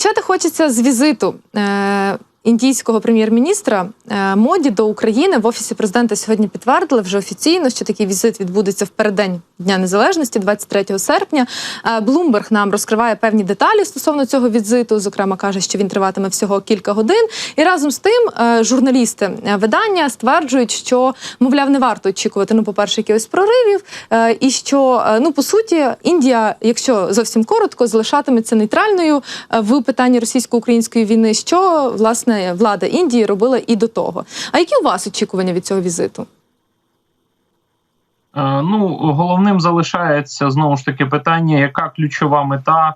почати хочеться з візиту. Індійського прем'єр-міністра е, моді до України в офісі президента сьогодні підтвердили вже офіційно, що такий візит відбудеться в переддень Дня Незалежності, 23 серпня. Е, Блумберг нам розкриває певні деталі стосовно цього візиту. Зокрема, каже, що він триватиме всього кілька годин. І разом з тим е, журналісти видання стверджують, що мовляв не варто очікувати. Ну, по перше, якихось проривів, і що ну по суті Індія, якщо зовсім коротко, залишатиметься нейтральною в питанні російсько-української війни, що власне влада Індії робила і до того. А які у вас очікування від цього візиту? Е, Ну, головним залишається знову ж таки питання, яка ключова мета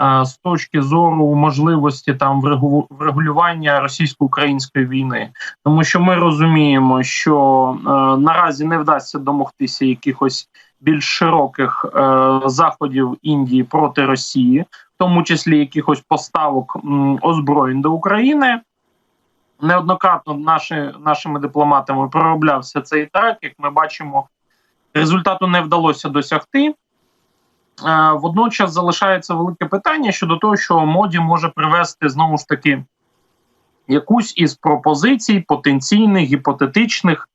е, з точки зору можливості там врегу- врегулювання російсько-української війни, тому що ми розуміємо, що е, наразі не вдасться домогтися якихось більш широких заходів Індії проти Росії, тому числі якихось поставок озброєнь до України. Неоднократно наші, нашими дипломатами пророблявся цей трек. Як ми бачимо, результату не вдалося досягти. Е, Водночас залишається велике питання щодо того, що моді може привести знову ж таки якусь із пропозицій потенційних гіпотетичних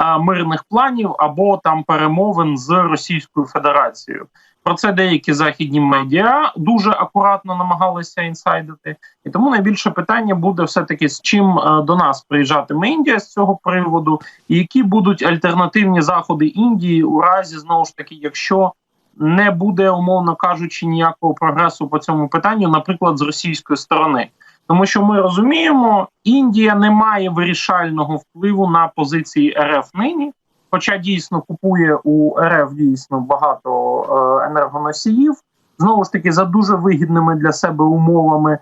е, мирних планів або там перемовин з Російською Федерацією. Про це деякі західні медіа дуже акуратно намагалися інсайдити. І тому найбільше питання буде все-таки з чим е, до нас приїжджатиме Індія з цього приводу, і які будуть альтернативні заходи Індії у разі знову ж таки, якщо не буде, умовно кажучи, ніякого прогресу по цьому питанню, наприклад, з російської сторони. Тому що ми розуміємо, Індія не має вирішального впливу на позиції РФ нині, хоча дійсно купує у РФ дійсно багато е, енергоносіїв, знову ж таки за дуже вигідними для себе умовами,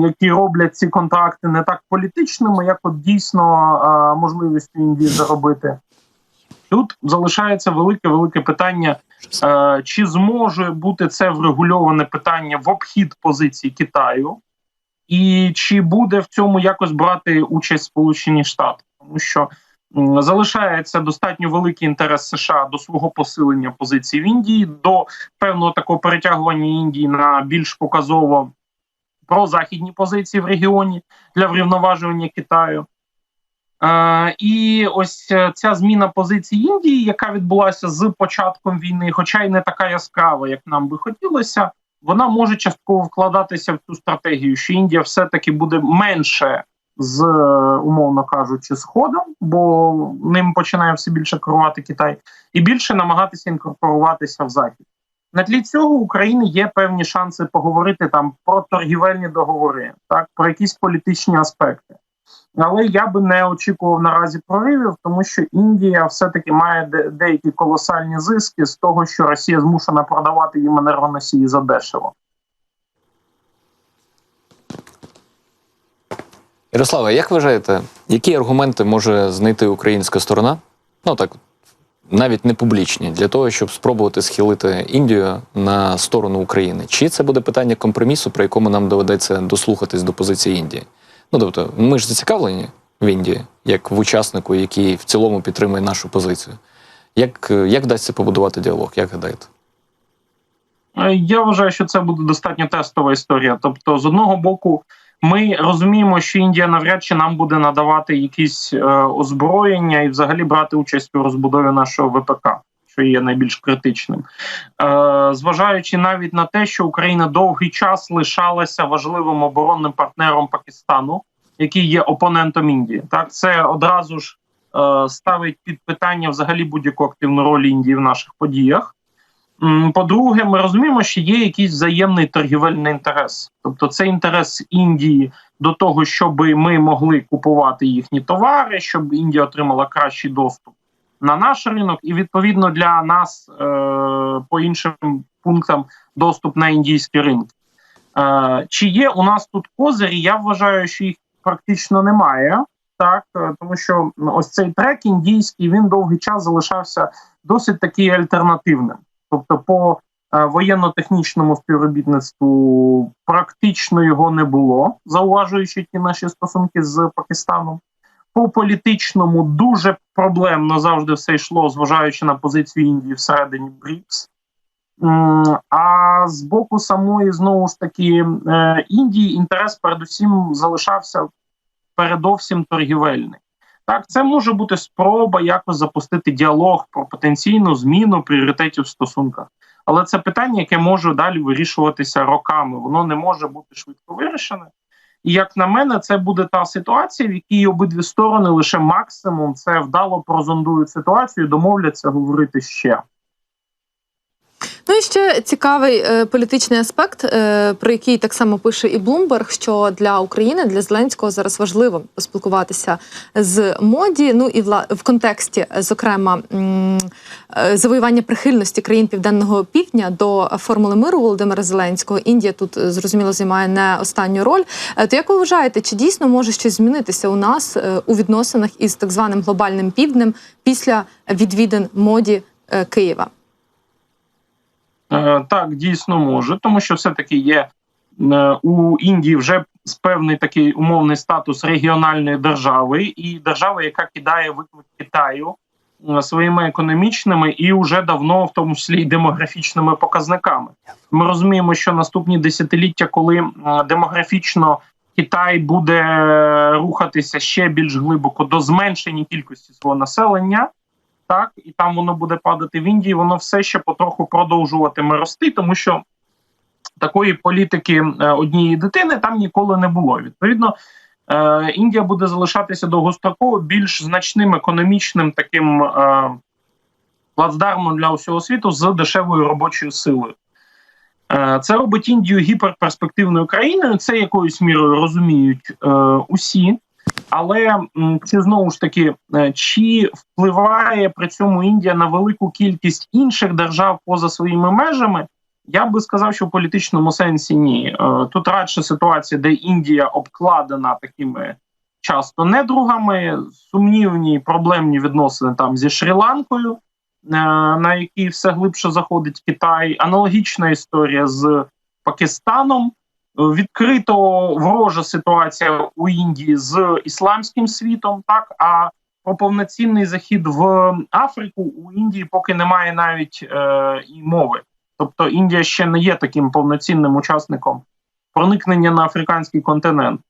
які роблять ці контракти не так політичними, як от дійсно е, можливістю Індії заробити. Тут залишається велике велике питання, е, чи зможе бути це врегульоване питання в обхід позиції Китаю, і чи буде в цьому якось брати участь Сполучені Штати, тому що залишається достатньо великий інтерес США до свого посилення позицій в Індії, до певного такого перетягування Індії на більш показово прозахідні позиції в регіоні для врівноважування Китаю. Е, і ось е, ця зміна позиції Індії, яка відбулася з початком війни, хоча й не така яскрава, як нам би хотілося, вона може частково вкладатися в цю стратегію, що Індія все-таки буде менше з, е, умовно кажучи, сходом, бо ним починає все більше керувати Китай, і більше намагатися інкорпоруватися в захід. На тлі цього України є певні шанси поговорити там про торгівельні договори, так про якісь політичні аспекти. Але я би не очікував наразі проривів, тому що Індія все-таки має де- деякі колосальні зиски з того, що Росія змушена продавати їм енергоносії за дешево. Ярославе, як вважаєте, які аргументи може знайти українська сторона? Ну так, навіть не публічні, для того, щоб спробувати схилити Індію на сторону України? Чи це буде питання компромісу, при якому нам доведеться дослухатись до позиції Індії? Ну тобто, ми ж зацікавлені в Індії, як в учаснику, який в цілому підтримує нашу позицію. Як, як вдасться побудувати діалог? Як гадаєте? Е, Я вважаю, що це буде достатньо тестова історія. Тобто, з одного боку, ми розуміємо, що Індія навряд чи нам буде надавати якісь е, озброєння і взагалі брати участь у розбудові нашого ВПК, що є найбільш критичним, е, зважаючи навіть на те, що Україна довгий час лишалася важливим оборонним партнером Пакистану, який є опонентом Індії. Так, це одразу ж е, ставить під питання взагалі будь-яку активну роль Індії в наших подіях. По-друге, ми розуміємо, що є якийсь взаємний торгівельний інтерес, тобто це інтерес Індії до того, щоб ми могли купувати їхні товари, щоб Індія отримала кращий доступ на наш ринок, і відповідно для нас е, по іншим пунктам доступ на індійські ринки. Е, чи є у нас тут козирі? Я вважаю, що їх практично немає. Так, е, тому що ось цей трек індійський він довгий час залишався досить таки альтернативним. Тобто, по е, воєнно-технічному співробітництву практично його не було, зауважуючи ті наші стосунки з Пакистаном. По політичному дуже проблемно завжди все йшло, зважаючи на позицію Індії всередині БРІКС. А з боку самої знову ж таки е, Індії інтерес передусім залишався передовсім торгівельний. Так, це може бути спроба якось запустити діалог про потенційну зміну пріоритетів в стосунках. Але це питання, яке може далі вирішуватися роками. Воно не може бути швидко вирішене. І як на мене, це буде та ситуація, в якій обидві сторони лише максимум це вдало прозондують ситуацію, домовляться говорити ще. Ну і ще цікавий е, політичний аспект, е, про який так само пише і Блумберг, що для України, для Зеленського зараз важливо поспілкуватися з моді. Ну і вла в контексті, зокрема, е, завоювання прихильності країн Південного Півдня до формули миру Володимира Зеленського. Індія тут е, зрозуміло займає не останню роль. Е, То як ви вважаєте, чи дійсно може щось змінитися у нас е, у відносинах із так званим глобальним півднем після відвідин моді е, Києва? Е, Так, дійсно може, тому що все-таки є е, у Індії вже певний такий умовний статус регіональної держави, і держави, яка кидає виклик Китаю е, своїми економічними і вже давно, в тому числі й демографічними показниками. Ми розуміємо, що наступні десятиліття, коли демографічно Китай буде рухатися ще більш глибоко до зменшення кількості свого населення так, і там воно буде падати в Індії, воно все ще потроху продовжуватиме рости, тому що такої політики е, однієї дитини там ніколи не було. Відповідно, е, Індія буде залишатися довгостроково більш значним економічним таким е, плацдармом для усього світу з дешевою робочою силою. Це робить Індію гіперперспективною країною. Це якоюсь мірою розуміють усі. Але чи знову ж таки е, чи впливає при цьому Індія на велику кількість інших держав поза своїми межами? Я би сказав, що в політичному сенсі ні. Е, Тут радше ситуація, де Індія обкладена такими часто недругами, сумнівні проблемні відносини там зі Шрі-Ланкою, е, на якій все глибше заходить Китай. Аналогічна історія з Пакистаном. Відкрито ворожа ситуація у Індії з ісламським світом, так а про повноцінний захід в Африку у Індії поки немає навіть е, і мови. Тобто Індія ще не є таким повноцінним учасником проникнення на африканський континент.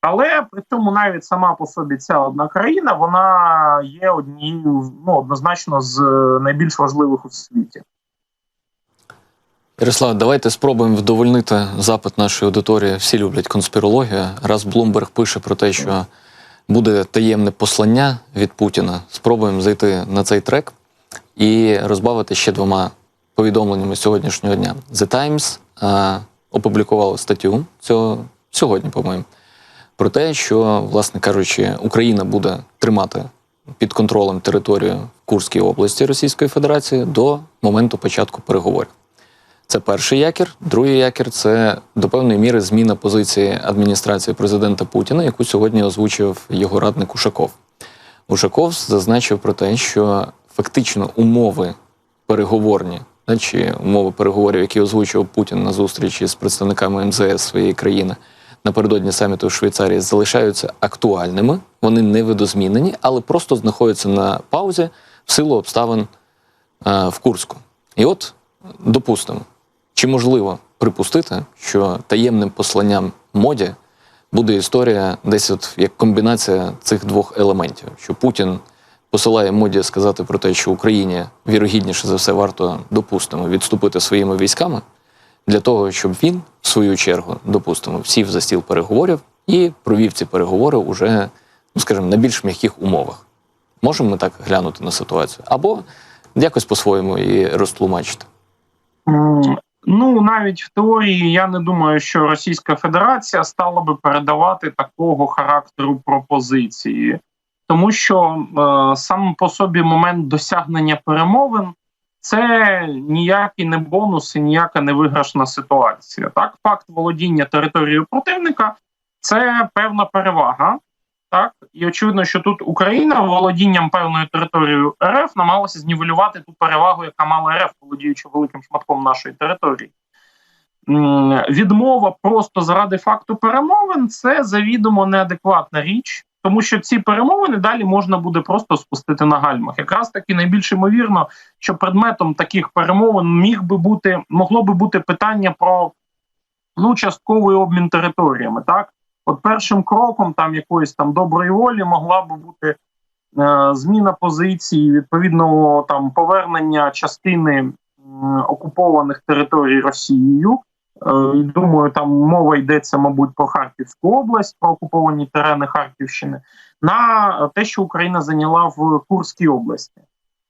Але при цьому навіть сама по собі ця одна країна вона є однією ну, однозначно з найбільш важливих у світі. Ярослав, давайте спробуємо вдовольнити запит нашої аудиторії. Всі люблять конспірологію. Раз Блумберг пише про те, що буде таємне послання від Путіна, спробуємо зайти на цей трек і розбавити ще двома повідомленнями сьогоднішнього дня. The Times а, опублікувало статтю цього сьогодні, по-моєму, про те, що, власне кажучи, Україна буде тримати під контролем територію в Курській області Російської Федерації до моменту початку переговорів. Це перший якір. Другий якір це до певної міри зміна позиції адміністрації президента Путіна, яку сьогодні озвучив його радник Ушаков. Ушаков зазначив про те, що фактично умови переговорні, чи умови переговорів, які озвучував Путін на зустрічі з представниками МЗС своєї країни напередодні саміту в Швейцарії, залишаються актуальними. Вони не видозмінені, але просто знаходяться на паузі в силу обставин е, в Курську. І от допустимо, чи можливо припустити, що таємним посланням моді буде історія десь от як комбінація цих двох елементів, що Путін посилає моді сказати про те, що Україні вірогідніше за все варто допустимо відступити своїми військами для того, щоб він, в свою чергу, допустимо, сів за стіл переговорів і провів ці переговори уже, ну скажімо, на більш м'яких умовах. Можемо ми так глянути на ситуацію або якось по-своєму її розтлумачити. Ну, навіть в теорії я не думаю, що Російська Федерація стала би передавати такого характеру пропозиції, тому що е, сам по собі момент досягнення перемовин це ніякий не бонус і ніяка не виграшна ситуація. Так, факт володіння територією противника це певна перевага. Так, і очевидно, що тут Україна володінням певною територією РФ намагалася знівелювати ту перевагу, яка мала РФ, володіючи великим шматком нашої території. Відмова просто заради факту перемовин це завідомо неадекватна річ, тому що ці перемовини далі можна буде просто спустити на гальмах. Якраз таки найбільш ймовірно, що предметом таких перемовин міг би бути могло би бути питання про ну частковий обмін територіями. Так, от першим кроком там якоїсь там доброї волі могла би бути е, зміна позиції, відповідно там повернення частини м, окупованих територій Росією. Е, Думаю, там мова йдеться, мабуть, про Харківську область, про окуповані терени Харківщини, на те, що Україна зайняла в Курській області.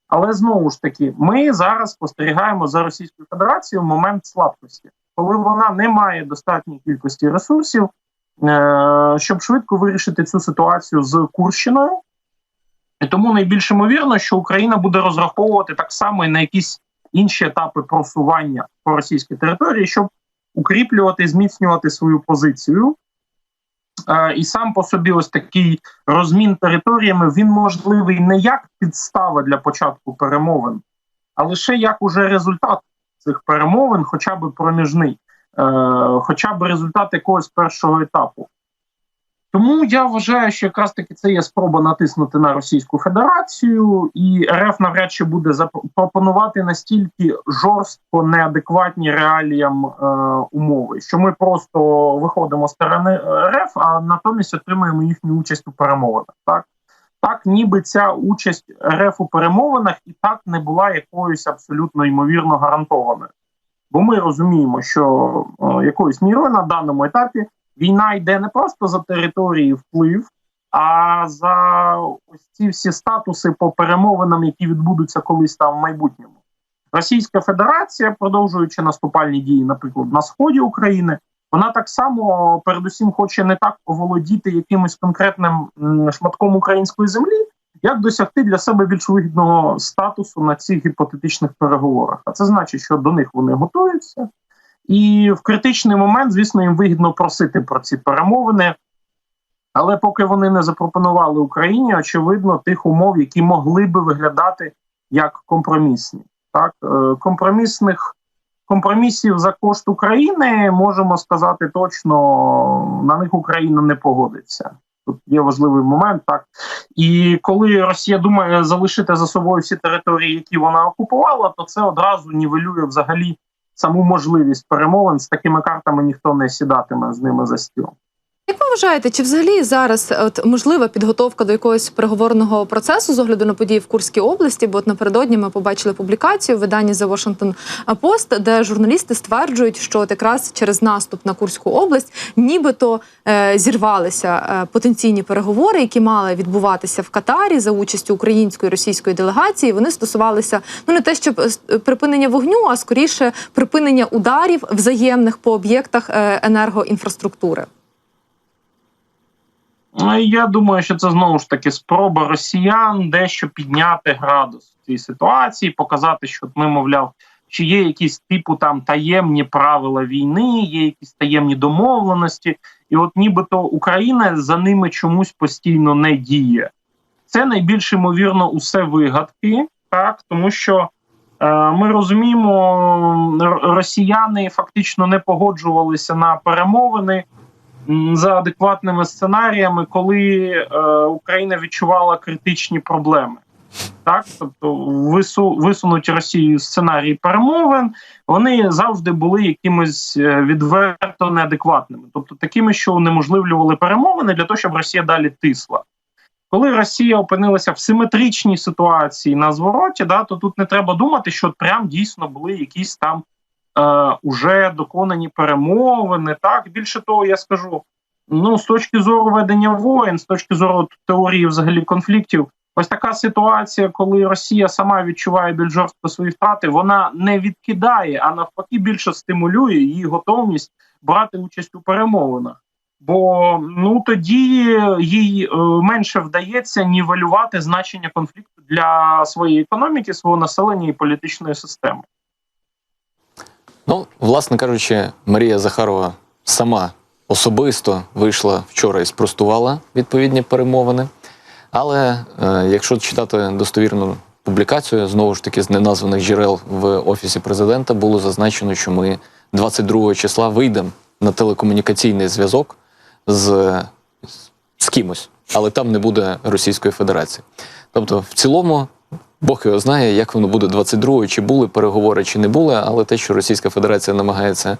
Але знову ж таки, ми зараз спостерігаємо за Російською Федерацією момент слабкості, коли вона не має достатньої кількості ресурсів, е, щоб швидко вирішити цю ситуацію з Курщиною. І тому найбільш ймовірно, що Україна буде розраховувати так само і на якісь інші етапи просування по російській території, щоб укріплювати, зміцнювати свою позицію. Е, і сам по собі ось такий розмін територіями він можливий не як підстава для початку перемовин, а лише як уже результат цих перемовин, хоча б проміжний, е, хоча б результат якогось першого етапу. Тому я вважаю, що якраз таки це є спроба натиснути на Російську Федерацію, і РФ навряд чи буде запропонувати настільки жорстко неадекватні реаліям е, умови, що ми просто виходимо з сторони РФ, а натомість отримуємо їхню участь у перемовинах. Так, так ніби ця участь РФ у перемовинах і так не була якоюсь абсолютно ймовірно гарантованою. Бо ми розуміємо, що е, якоюсь мірою на даному етапі війна йде не просто за території вплив, а за ось ці всі статуси по перемовинам, які відбудуться колись там в майбутньому. Російська Федерація, продовжуючи наступальні дії, наприклад, на сході України, вона так само, передусім, хоче не так оволодіти якимось конкретним шматком української землі, як досягти для себе більш вигідного статусу на цих гіпотетичних переговорах. А це значить, що до них вони готуються. І в критичний момент, звісно, їм вигідно просити про ці перемовини. Але поки вони не запропонували Україні, очевидно, тих умов, які могли би виглядати як компромісні. Так, Е, компромісних компромісів за кошт України можемо сказати точно, на них Україна не погодиться. Тут є важливий момент, так і коли Росія думає залишити за собою всі території, які вона окупувала, то це одразу нівелює взагалі саму можливість перемовин з такими картами ніхто не сідатиме з ними за стіл. Як ви вважаєте, чи взагалі зараз от можлива підготовка до якогось переговорного процесу з огляду на події в Курській області? Бо от напередодні ми побачили публікацію в виданні The Washington Post, де журналісти стверджують, що от якраз через наступ на Курську область нібито е, зірвалися е, потенційні переговори, які мали відбуватися в Катарі за участю української і російської делегації. Вони стосувалися ну не те, щоб е, припинення вогню, а скоріше припинення ударів взаємних по об'єктах е, енергоінфраструктури. Ну, Я думаю, що це знову ж таки спроба росіян дещо підняти градус в цій ситуації, показати, що ми, мовляв, чи є якісь типу там таємні правила війни, є якісь таємні домовленості, і от нібито Україна за ними чомусь постійно не діє. Це найбільш ймовірно усе вигадки, так? Тому що е, ми розуміємо, росіяни фактично не погоджувалися на перемовини за адекватними сценаріями, коли е, Україна відчувала критичні проблеми. Так, тобто вису, висунуті Росією сценарії перемовин, вони завжди були якимось е, відверто неадекватними, тобто такими, що унеможливлювали перемовини для того, щоб Росія далі тисла. Коли Росія опинилася в симетричній ситуації на звороті, да, то тут не треба думати, що прям дійсно були якісь там уже доконані перемовини. Так більше того, я скажу: ну з точки зору ведення воєн, з точки зору теорії взагалі конфліктів, ось така ситуація, коли Росія сама відчуває більш жорстко свої втрати, вона не відкидає, а навпаки, більше стимулює її готовність брати участь у перемовинах. Бо ну тоді їй е, менше вдається нівелювати значення конфлікту для своєї економіки, свого населення і політичної системи. Власне кажучи, Марія Захарова сама особисто вийшла вчора і спростувала відповідні перемовини. Але е, якщо читати достовірну публікацію, знову ж таки з неназваних джерел в офісі президента було зазначено, що ми 22 числа вийдемо на телекомунікаційний зв'язок з, з кимось. але там не буде Російської Федерації. Тобто, в цілому, Бог його знає, як воно буде 22-го, чи були переговори, чи не були, але те, що Російська Федерація намагається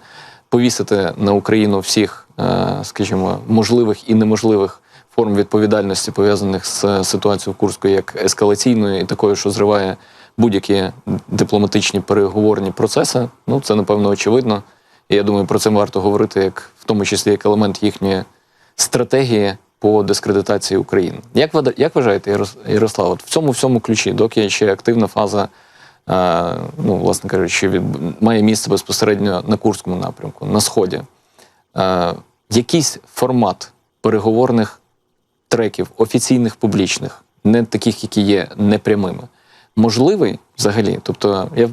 повісити на Україну всіх, е, скажімо, можливих і неможливих форм відповідальності, пов'язаних з ситуацією в Курську, як ескалаційною і такою, що зриває будь-які дипломатичні переговорні процеси. Ну, це напевно очевидно. І я думаю, про це варто говорити, як в тому числі як елемент їхньої стратегії по дискредитації України. Як ви як вважаєте, Ярослав, от в цьому всьому ключі, доки ще активна фаза, е, ну, власне кажучи, від, має місце безпосередньо на Курському напрямку, на Сході, е, якийсь формат переговорних треків, офіційних, публічних, не таких, які є непрямими, можливий взагалі? Тобто, я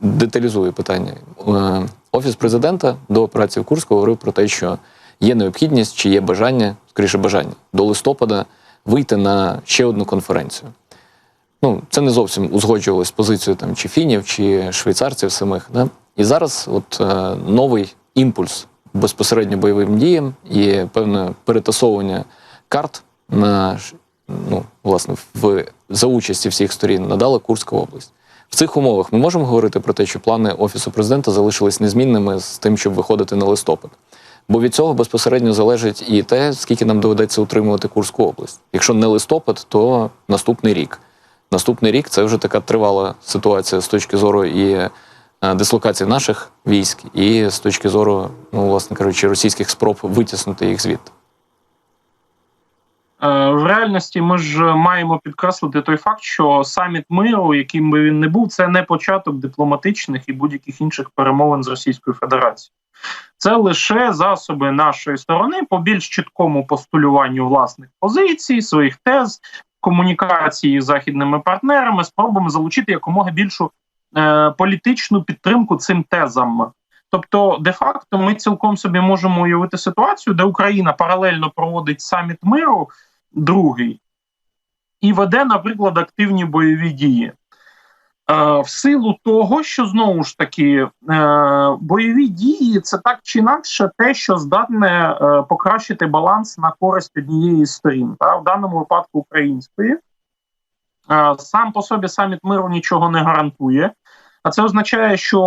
деталізую питання. Е, Офіс президента до операції в Курську говорив про те, що є необхідність чи є бажання, скоріше бажання, до листопада вийти на ще одну конференцію. Ну, це не зовсім узгоджувалось з позицією там, чи фінів, чи швейцарців самих. Да? І зараз от, е, новий імпульс безпосередньо бойовим діям і певне перетасовування карт на ну, власне, в, за участі всіх сторін надала Курська область. В цих умовах ми можемо говорити про те, що плани Офісу президента залишились незмінними з тим, щоб виходити на листопад. Бо від цього безпосередньо залежить і те, скільки нам доведеться утримувати Курську область. Якщо не листопад, то наступний рік. Наступний рік це вже така тривала ситуація з точки зору і е, дислокації наших військ, і з точки зору, ну, власне кажучи, російських спроб витіснути їх звідти. Е, В реальності ми ж маємо підкреслити той факт, що саміт миру, яким би він не був, це не початок дипломатичних і будь-яких інших перемовин з Російською Федерацією. Це лише засоби нашої сторони по більш чіткому постулюванню власних позицій, своїх тез, комунікації з західними партнерами, спробами залучити якомога більшу е, політичну підтримку цим тезам. Тобто, де-факто, ми цілком собі можемо уявити ситуацію, де Україна паралельно проводить саміт миру, другий, і веде, наприклад, активні бойові дії. Е, в силу того, що знову ж таки е, бойові дії це так чи інакше те, що здатне е, покращити баланс на користь однієї з сторін, та в даному випадку української. Сам по собі саміт миру нічого не гарантує. А це означає, що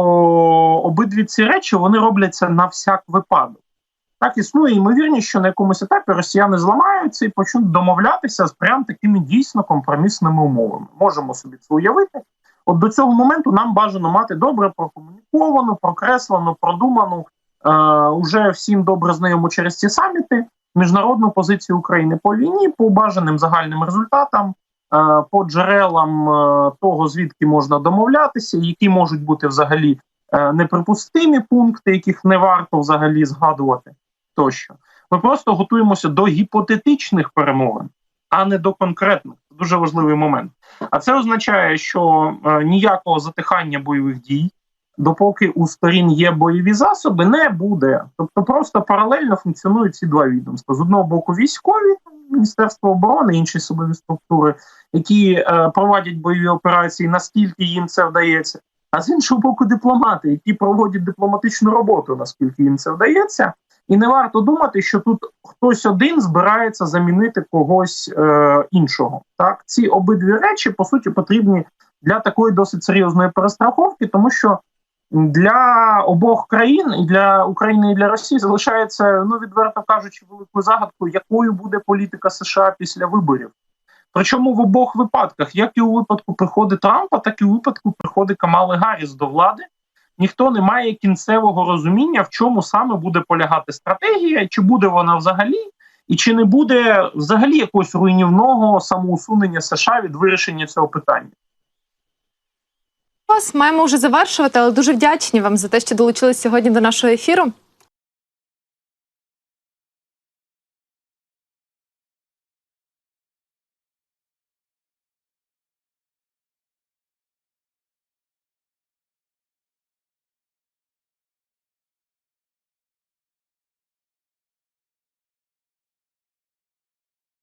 обидві ці речі вони робляться на всяк випадок. Так існує ймовірність, що на якомусь етапі росіяни зламаються і почнуть домовлятися з прям такими дійсно компромісними умовами. Можемо собі це уявити. От до цього моменту нам бажано мати добре прокомуніковану, прокреслену, продуману, е, уже всім добре знайому через ці саміти міжнародну позицію України по війні, по бажаним загальним результатам, е, по джерелам е, того, звідки можна домовлятися, які можуть бути взагалі е, неприпустимі пункти, яких не варто взагалі згадувати. Тощо ми просто готуємося до гіпотетичних перемовин, а не до конкретних. Це дуже важливий момент. А це означає, що е, ніякого затихання бойових дій, допоки у сторін є бойові засоби, не буде. Тобто, просто паралельно функціонують ці два відомства: з одного боку, військові Міністерство оборони, інші силові структури, які е, проводять бойові операції, наскільки їм це вдається. А з іншого боку, дипломати, які проводять дипломатичну роботу, наскільки їм це вдається. І не варто думати, що тут хтось один збирається замінити когось е, іншого. Так, ці обидві речі по суті потрібні для такої досить серйозної перестраховки, тому що для обох країн і для України і для Росії залишається, ну відверто кажучи, великою загадкою, якою буде політика США після виборів. Причому в обох випадках, як і у випадку приходу Трампа, так і у випадку приходу Камали Гарріс до влади ніхто не має кінцевого розуміння, в чому саме буде полягати стратегія, чи буде вона взагалі, і чи не буде взагалі якогось руйнівного самоусунення США від вирішення цього питання. Вас маємо вже завершувати, але дуже вдячні вам за те, що долучились сьогодні до нашого ефіру.